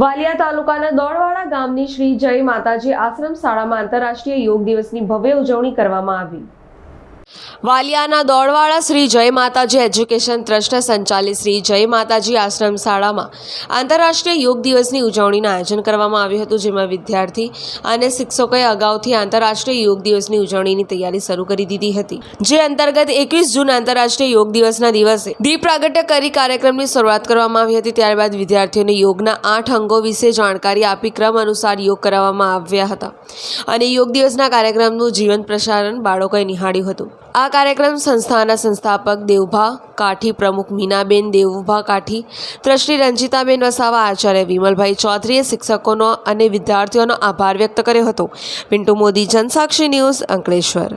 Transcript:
વાલિયા તાલુકાના દોડવાડા ગામની શ્રી જય માતાજી આશ્રમ શાળામાં આંતરરાષ્ટ્રીય યોગ દિવસની ભવ્ય ઉજવણી કરવામાં આવી. વાલિયાના દોડવાળા શ્રી જય માતાજી એજ્યુકેશન ટ્રસ્ટ સંચાલિત શ્રી જય માતાજી આશ્રમ શાળામાં આંતરરાષ્ટ્રીય યોગ દિવસની ઉજવણીનું આયોજન કરવામાં આવ્યું હતું, જેમાં વિદ્યાર્થી અને શિક્ષકોએ અગાઉથી આંતરરાષ્ટ્રીય યોગ દિવસની ઉજવણીની તૈયારી શરૂ કરી દીધી હતી. જે અંતર્ગત એકવીસ જૂન આંતરરાષ્ટ્રીય યોગ દિવસના દિવસે દીપ પ્રાગટ્ય કરી કાર્યક્રમની શરૂઆત કરવામાં આવી હતી. ત્યારબાદ વિદ્યાર્થીઓને યોગના આઠ અંગો વિશે જાણકારી આપી ક્રમ અનુસાર યોગ કરાવવામાં આવ્યા હતા અને યોગ દિવસના કાર્યક્રમનું જીવન પ્રસારણ બાળકોએ નિહાળ્યું હતું. આ કાર્યક્રમ સંસ્થાના સંસ્થાપક દેવભા કાઠી, પ્રમુખ મીનાબેન, દેવુભા કાઠી, ટ્રસ્ટી રંજીતાબેન વસાવા, આચાર્ય વિમલભાઈ ચૌધરીએ શિક્ષકોનો અને વિદ્યાર્થીઓનો આભાર વ્યક્ત કર્યો હતો. પિન્ટુ મોદી, જનસાક્ષી ન્યૂઝ અંકલેશ્વર.